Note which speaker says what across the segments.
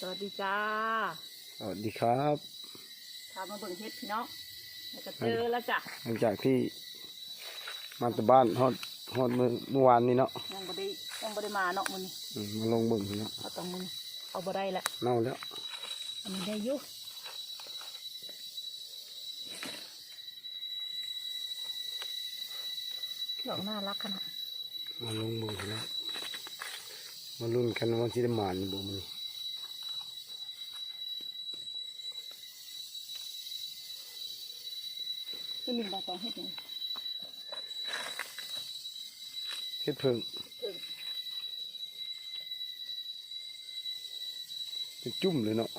Speaker 1: สวัสดีจ้า
Speaker 2: สวัสดีครับ
Speaker 1: พามาเบิ่งเฮ็ดพี่น้องแล้วก็เจอแล้วจ้ะ
Speaker 2: หลังจากที่มาจากบ้านฮอดฮอดเมื่อเมื่อวานนี้เนาะ
Speaker 1: ยังบ่ได้ยังบ่ได้มาเนาะมื้อนี้
Speaker 2: อืมมาลงเบิ่งเนาะ
Speaker 1: เอาต้องมื้อนี้เอาบ่ได้ละ
Speaker 2: เน่าแล้ว
Speaker 1: อันนี้ได้อยู่ดอกน่ารักขนาด
Speaker 2: มาลงเบิ่งแล้วมาลุ้นกันว่าสิได้หมานบ่มื้อนี้
Speaker 1: คือมีบาตองเฮ็ดนี่
Speaker 2: เฮ็ดเพิ่ง
Speaker 1: เพิ่ง
Speaker 2: เป็นจุ่มเลยเนาะ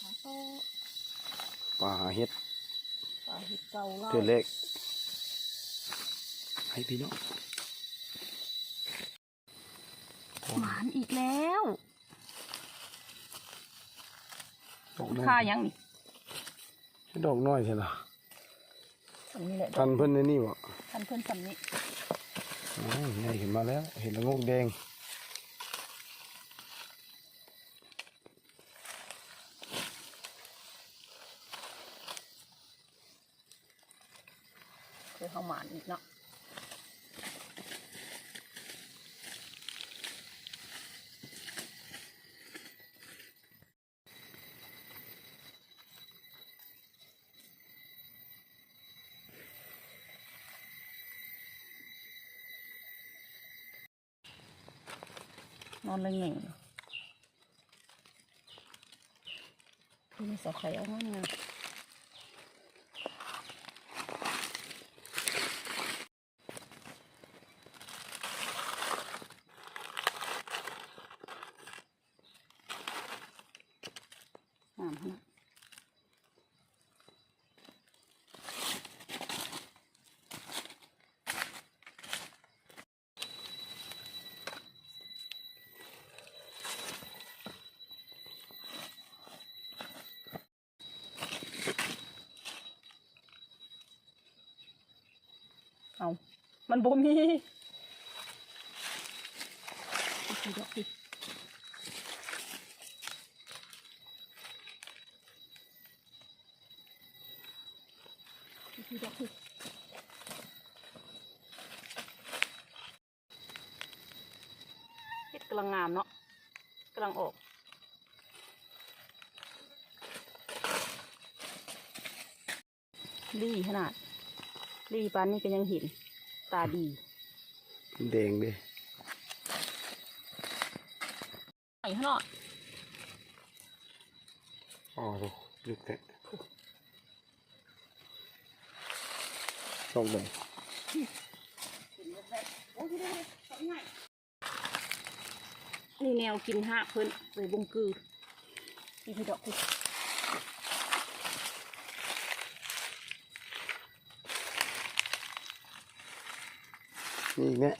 Speaker 1: หาโต
Speaker 2: ปลาหาเฮ็ด
Speaker 1: ปลาเฮ็ดเก่าเล่า
Speaker 2: เทื่อแรกให้พี่น้อง
Speaker 1: หมานอีกแล้ว
Speaker 2: ดอกน้อ
Speaker 1: ค่ายยังนี่
Speaker 2: ดอกน้อยใช่ล่ะ
Speaker 1: สำนี้แหละ
Speaker 2: ทันเพิ่นในนี่บ่
Speaker 1: ทันเพิ่นสำนี้
Speaker 2: อ๋อใหญ่ขึ้นมาแล้ว เห็นละงกแดง
Speaker 1: คือเฮาหมานอีกเนาะ นอนเลยเหง่งคือมีสอไข่เอางั้นไงงามขนาดเอา มันบ่มีอีกดอกอีกอีกดอกอีกเฮ็ดกำลังงามเนาะกำลังออกดีขนาดดีปานนี้ก็ยังเห็น ตาดี
Speaker 2: แดงเด้
Speaker 1: ไหนขนาด
Speaker 2: อ๋อลึกแท้ดอกแดง
Speaker 1: นี่แนวกินห้าเพิ่นเลยบงกือนี่คือดอกกุ
Speaker 2: นี่อี กแน่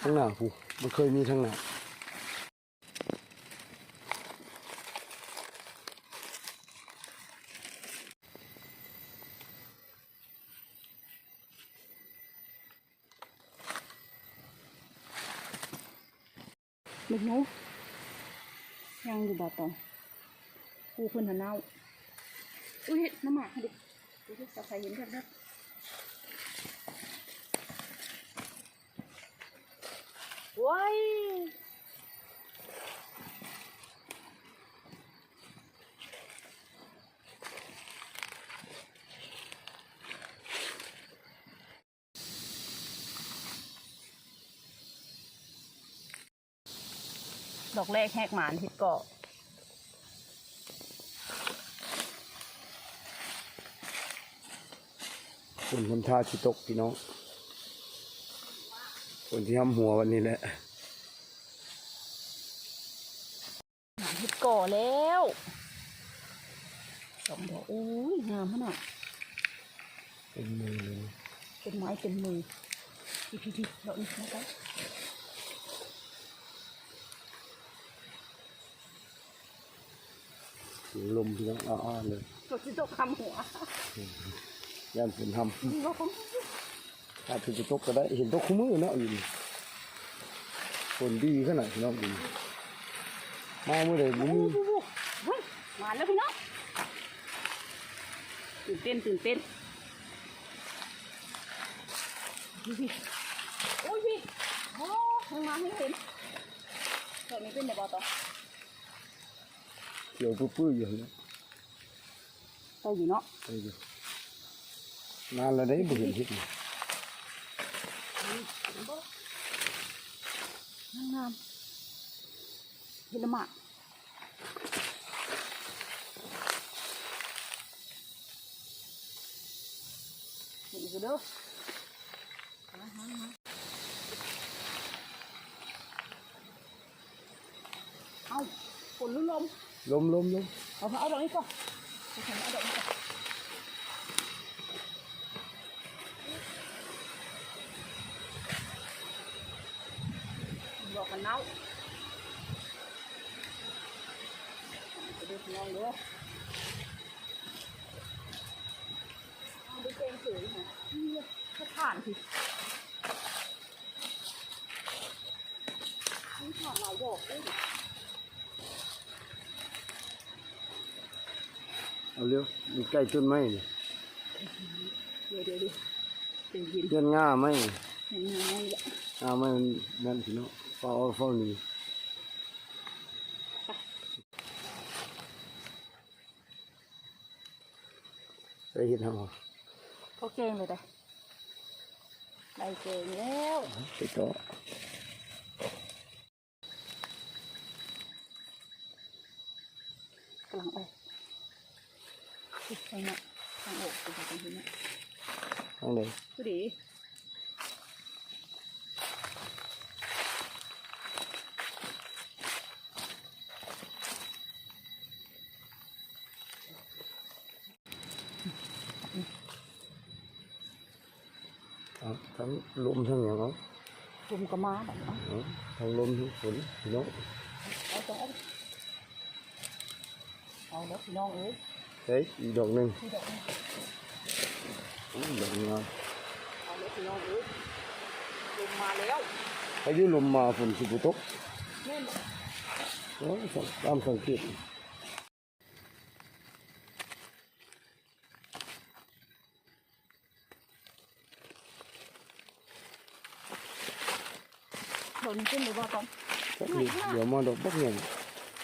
Speaker 2: ทั้งหน้าผูมันเคยมีทั้งหน้า
Speaker 1: มึกนูยังอยู่บ่อตองกูเพิ่นหันเน่าอุ้ยน้ำหมากค่ะดิดูที่สะใครเห็นแบบแบบ ว้ายดอกแรกแหกหมานทิดเกาะ
Speaker 2: คนทำท่าที่ตกพี่น้อง คนที่ห้ำหัววันนี้แหละ
Speaker 1: หมานทิดเก่อแล้วสองดอกอุ้ยงามขนาด
Speaker 2: เป็นมือเลย
Speaker 1: เป็นไม้เป็นมือทีทีทีดอกนี้นะครับ
Speaker 2: ลมพี่น้องอ้าๆเลย
Speaker 1: ดอกที่ดอกคำหัว
Speaker 2: ย่านฝนทำ
Speaker 1: นี่ว่าข อา
Speaker 2: จจะตกก็ได้เห็นตกคู่มือเนาะอยู่นี่คนดีขนาดเนาะอยู่มาเมื่อใดบุ้
Speaker 1: โอ้
Speaker 2: มี
Speaker 1: โหเฮ้ยมาแล้วพี่น้องตื่นเต้นตื่นเต้นโอ้ยพี่โอ้ยังมาให้เห็นตอนนี้เป็นแบบต่อ
Speaker 2: เกี่ยวปื้อๆอยู่เนาะ
Speaker 1: ต่ออยู่เนาะ
Speaker 2: ไปอยู่นานแล้วได้บ่เห็นเห็ดนี่
Speaker 1: งามงามเห็นละมาดเห็นอยู่เด้อเอาฝนลื่นลม
Speaker 2: ลมลมลม
Speaker 1: เอาเอาดอกนี้ก่อนเอาเอาดอกนี้ก่อนดอกกัน เน่าไปดูพี่น้องเด้อเอาไปเกงเสือหน่อยนี่ถ้าผ่านสินี่ผ่านหลายดอกเลย
Speaker 2: เอาเร็วอยู่ใกล้ต้นไม้นี่
Speaker 1: เดี๋ยวเดี๋ยวเดี๋ยวเป็นยิน
Speaker 2: เพื่อนง่าไม้
Speaker 1: เห็นยังไงละ
Speaker 2: ง่าไม้มันนั่นสิเนาะ เฝ้าเอาเฝ้านี่ไปเห็ดเฮา
Speaker 1: เขาเก่งเลยแต่ได้เก่งแล้ว
Speaker 2: ไปต่อกำ
Speaker 1: ลังไปไปเนี่ยทางอกไปจากตรงนี้เนี่ย
Speaker 2: ทางใด
Speaker 1: ผู้ดี
Speaker 2: เอาทั้ง ลมทั้งหยังเอา
Speaker 1: จุ่มกระมาแบบนี้
Speaker 2: เอาทั้งลมทั้งฝนพี่น้อง
Speaker 1: เอาตรงเอาเอาแล้วพี่น้องเอ้ย
Speaker 2: เฮ้ยอีกดอกหนึ่ง
Speaker 1: พี่ดอกนี่
Speaker 2: อู้ดอกงาม
Speaker 1: เอาแล้วพี่น้องเอ้ยลงมาแล้ว
Speaker 2: พายุลมมาฝนสิบุตก
Speaker 1: แม่น
Speaker 2: โอ้ยสังตามสังเกต
Speaker 1: นขึ้นหรือว่าก่อน
Speaker 2: สักนิดเดี๋ยวมาดอกบักเงี้ย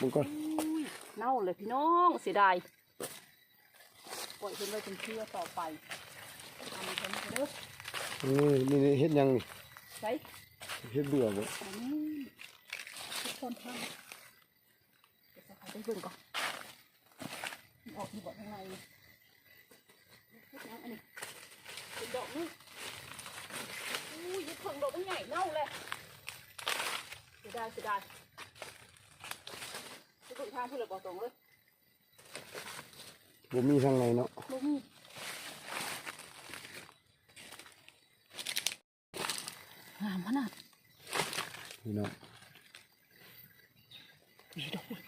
Speaker 2: มึงก่อน
Speaker 1: อุ้ยเน่าเลยพี่น้องเสียดายปล่อยเพิ่นไว้เป็นเชื่อต่อไปเอามันเพิ่นไปเด้อ
Speaker 2: นี่นี่เฮ็ดหยังนี่
Speaker 1: ใส่
Speaker 2: เฮ็ดเบื่อบ่
Speaker 1: อันนี้ทุกคนทำเดี๋ยวจะขอไปเบิ่งก่อนมันออกอยู่บ่ข้างในนี่เฮ็ดหยังอันนี้เป็นดอกนี่อุ้ยยึดเพิ่งดอกมันใหญ่เน่าเลยเสียดายเสียดายทุกคนทางเพื่อนบอกตรงเลย
Speaker 2: บ่มีทางไหนเนาะ
Speaker 1: ลูกนี่งามขนาด
Speaker 2: พี่น้อง
Speaker 1: มีดอกอุ้ย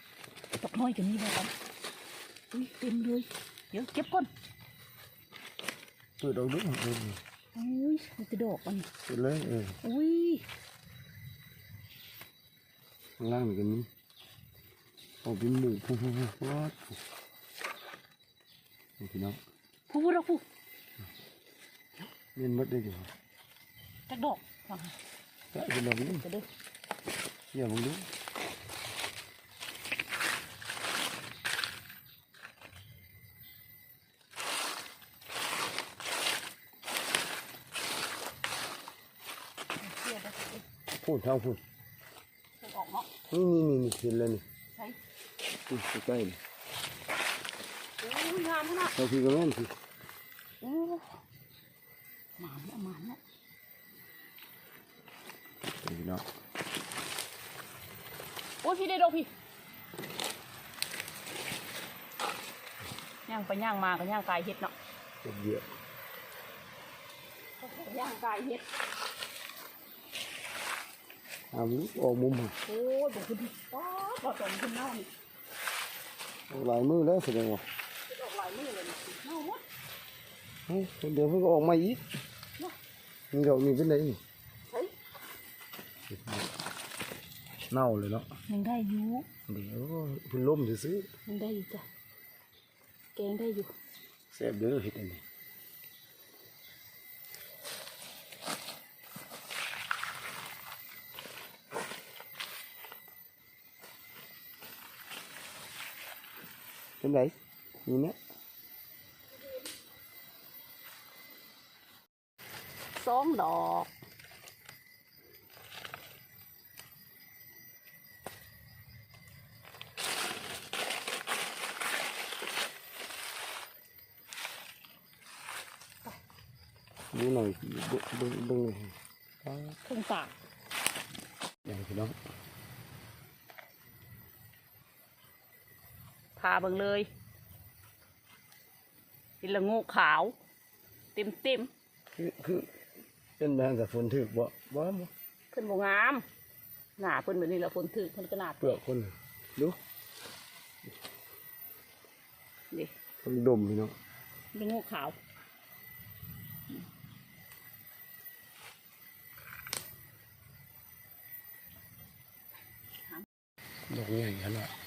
Speaker 1: ดอกน้อยกันนี่มากันอุ้ยเต็มเลย เดี๋ยวเก็บก่อน
Speaker 2: เปิดดอกดูเออ
Speaker 1: อุ้ยมันจะดอกมัน
Speaker 2: เปิดเลยเออ
Speaker 1: อุ้ย
Speaker 2: ข้างล่างนี่ก็มีเอาเป็นหมู่ผู้ผู้ผู้วัดนี่พี่น้อง
Speaker 1: ผู้ดอกผู้
Speaker 2: เมียนหมดได้ดิ
Speaker 1: จักดอกฟังหา
Speaker 2: ก็เป็นดอกนี้
Speaker 1: จะเด้อ
Speaker 2: เกี่ยวมึงดู
Speaker 1: เสียดอกเอ้ย
Speaker 2: พูดเท่าพูด
Speaker 1: เพิ่งออกเนาะ
Speaker 2: นี่นี่นี่นี่เห็นแล้วนี่
Speaker 1: ใช่
Speaker 2: นี่ใกล้ๆนี่
Speaker 1: อุ้ยงามขนาด
Speaker 2: เอาพี่ก็แม่นสิ
Speaker 1: โอ้หมานเนี่ยหมานเนี่ย
Speaker 2: พี่น้อง
Speaker 1: โอ้ยพี่ได้ดอกพี่ย่างไปย่างมาก็ย่างกายเฮ็ดเนาะ
Speaker 2: เก็บเยอะ
Speaker 1: ย่างกายเฮ็ด
Speaker 2: เอาลูกออกมุมหั่น
Speaker 1: โอ้ยบอกคุณป้าบอสมคุณเน่านี่
Speaker 2: เอาหลายมือแล้วแสดงว่า
Speaker 1: ดอกหลายมือเลยนี่เน่าหมด
Speaker 2: เฮ้ยเดี๋ยวเพิ่งก็ออกมาอีกนี่ดอกนี้เป็นไรนี่
Speaker 1: เฮ้ย
Speaker 2: เน่าเลยเนาะ
Speaker 1: ยังได้อยู่
Speaker 2: เดี๋ยวเพิ่นล้มซื้อ
Speaker 1: ยังได้อยู่จ้ะแกงได้อยู่
Speaker 2: ๆแซ่บเด้อเฮ็ดอันนี้ เป็นไรนี่เนี่ย
Speaker 1: สองดอก
Speaker 2: ดู พี่น้อง
Speaker 1: พาเบิ่งเลยเป็นละโงูขาว เต็มเต็ม
Speaker 2: คือคือเป็นแบบแต่ฝนถึกบ่บ่บ่
Speaker 1: ๆเพิ่นบ่งาม หน้าเพิ่นแบบนี้แหละฝนถึกเพิ่นก็หน้า
Speaker 2: เปลือกคนดู
Speaker 1: ดิ
Speaker 2: ต้องดมพี่น้อง
Speaker 1: ละโงูขาว
Speaker 2: ดอกใหญ่ขนาด
Speaker 1: จะ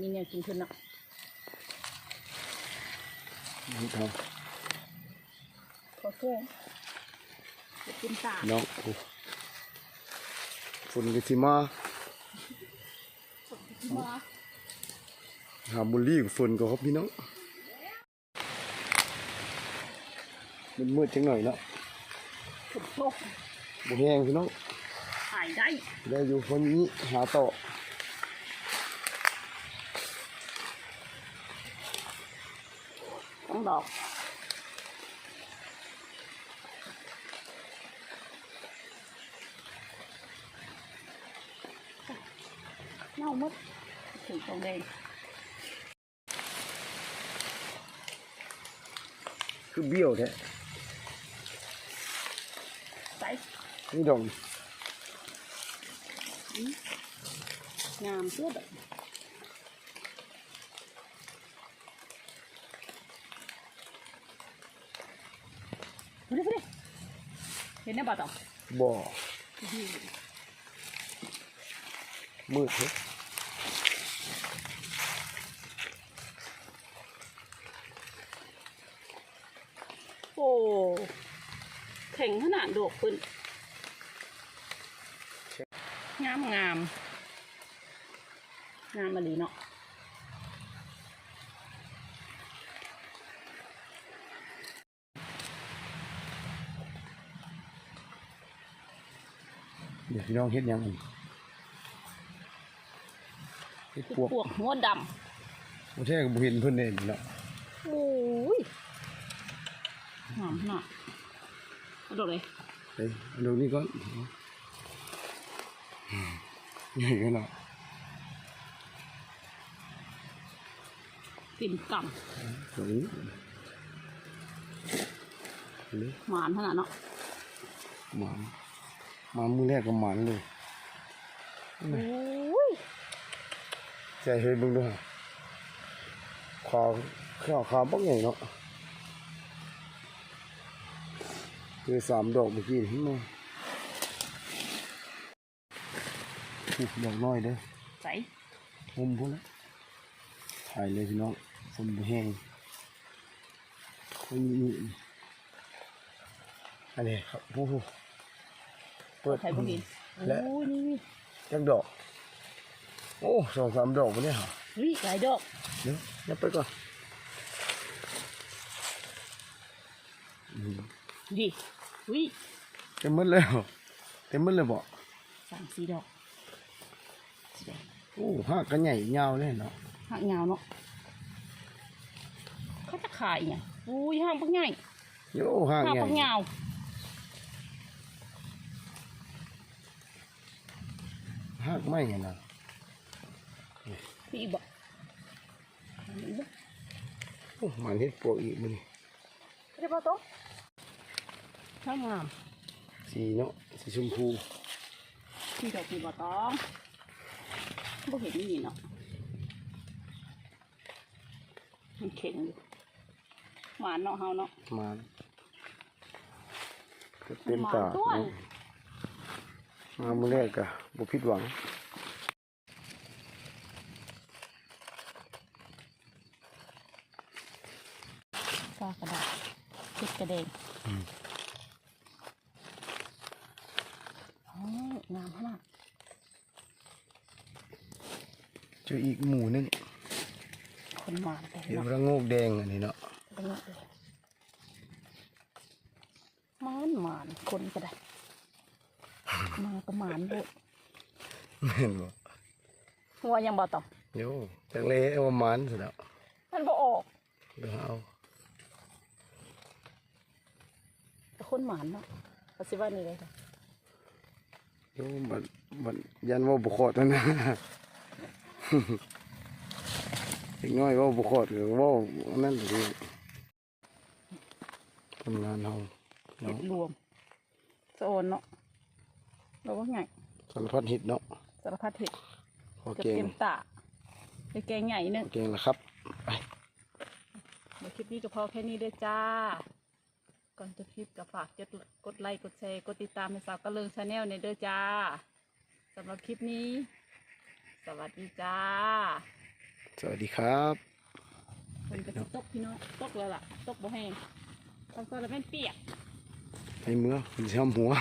Speaker 1: มีแนวกินเพิ่นเนาะ
Speaker 2: นี้ท
Speaker 1: ขอโค้งจะกินตากำ
Speaker 2: น้องโอ้ฝนก็สิมา
Speaker 1: มา
Speaker 2: หาบุหรี่กับฝนก็ครับพี่น้องมันมืดจังหน่อยเนาะ
Speaker 1: ฝนตก
Speaker 2: บ่แห้งพี่น้อง
Speaker 1: ถ่ายได้
Speaker 2: ได้อยู่คนนี้หาต่อ
Speaker 1: ต้องดอกเน่าหมดถึงตรงแดง
Speaker 2: คือ เบี้ยวแท้
Speaker 1: ใส่
Speaker 2: นี่ดอก
Speaker 1: งามเสื้อแบบไปดิไปดิเห็นไหมบ่าวต่อ
Speaker 2: บ่มืดเฮ้ย
Speaker 1: โอ้แข็งขนาดดอกปืนงามงามงามมาดีเนาะ
Speaker 2: ดี๋ยวพี่น้องเฮ็ดหยังอีกเฮ็ด
Speaker 1: คือ
Speaker 2: ปวก
Speaker 1: พวกหัวด
Speaker 2: บ่แท้ก็บ่เห็นเพิ่นเด้เนาะำ
Speaker 1: โอ้ยงามขนาดเอาดอกเลย
Speaker 2: เฮ้ยเอาดอกนี้ก่อนอืมใหญ่ขนาด
Speaker 1: ปิ่นก
Speaker 2: ตรงนี้เลยำ
Speaker 1: หวานขนาดเนาะ
Speaker 2: หมัน มามือแรกก็หมันเลย
Speaker 1: โอ้ย
Speaker 2: ใจเฮ้ยเบึงด้วยขาวข้าวขาวบักใหญ่เนาะคือสามดอกเมื่อกี้เห็นไหมอุ๊ยดอกน้อยเด้อ
Speaker 1: ใส่
Speaker 2: มุมพวกนั้นถ่ายเลยพี่น้องฝนบ่แห้งคนนี้อันนี้ครับผู้ผู้ เปิด
Speaker 1: ใส่พวกนี้
Speaker 2: และ
Speaker 1: โอ้ยนี่
Speaker 2: จักดอก โอ้สองสามดอกวะเนี่ยฮะ
Speaker 1: เฮ้ยหลายดอก
Speaker 2: เดี๋ยวยับไปก่อนอืม
Speaker 1: ดิวิ
Speaker 2: เต็มหมดแล้วเต็มหมดเลยบ่
Speaker 1: สามสี่ดอกสีแดง
Speaker 2: โอ้หักกันใหญ่ยาวเลยเนาะ
Speaker 1: หักเงาเนาะเขาจะขายเนี่ยอุ้ยห้างปักใหญ่
Speaker 2: โย่หัก
Speaker 1: ห้าง
Speaker 2: ใหญ่
Speaker 1: ปักเงา
Speaker 2: หักไม่นะ
Speaker 1: พี่บอก
Speaker 2: โอ้มันเฮ็ดปวกอีกมัน
Speaker 1: เรียบร้อยโต๊ะห้างงาม
Speaker 2: สีเนาะสีชมพู
Speaker 1: พี่ดอกพี่บอตองบ่เห็นนี่เนาะมันเข็งอยู่หวานเนาะเฮาเนาะ
Speaker 2: มันเต็มตา
Speaker 1: ตัว
Speaker 2: เนาะ มามื้อแรกก็บ่ผิดหวัง
Speaker 1: ซากระดาษติดกระเด็นอ๋องามขนาด
Speaker 2: เจออีกหมู่หนึง
Speaker 1: คนหวานไป
Speaker 2: เดี๋ยว
Speaker 1: เนาะ
Speaker 2: ระโงกแดงอันนี้เนาะ
Speaker 1: ไปเนาะเลยหมานหมานคนก็ได้ มาก็หมานด้วย
Speaker 2: แม่นบ่
Speaker 1: หัวยังบ่ต่อ
Speaker 2: โยจักเลเอาประมาณซะแล้ว
Speaker 1: มันบ่ออก
Speaker 2: เดี๋ยวเอา
Speaker 1: แต่คนหมานเนาะเอาสิว่านี่เลยค่ะ
Speaker 2: โยบัดบัดยันว่าบ่ขอดนั่นนะอีกน้อยเว่าบ่ขอดก็เว่าอันนั่นสิทำงานเฮา
Speaker 1: เห็
Speaker 2: เนาะ
Speaker 1: ดรวมสะโอนเนาะ เราว่าไง
Speaker 2: สารพัดเห็ดเนาะ
Speaker 1: สารพัดเห็ด
Speaker 2: พอ
Speaker 1: จะ
Speaker 2: เก่ง
Speaker 1: เต็มตาไปแกงใหญ่หนึง
Speaker 2: พอเก่งแล้วครับไป
Speaker 1: เดี๋ยวคลิปนี้ก็พอแค่นี้เด้อจ้า ก่อนจะคลิปก็ฝากกดกดไลค์กดแชร์กดติดตามให้สาวกระเลิงชาแนลในเด้อจ้าสำหรับคลิปนี้ สวัสดีจ้า
Speaker 2: สวัสดีครับ
Speaker 1: มันก็สิตกพี่น้องตกแล้วล่ะตกบ่แห้งตกก็แล้วแม่นเปียก
Speaker 2: ให้เมื่อคุณสิทำหัว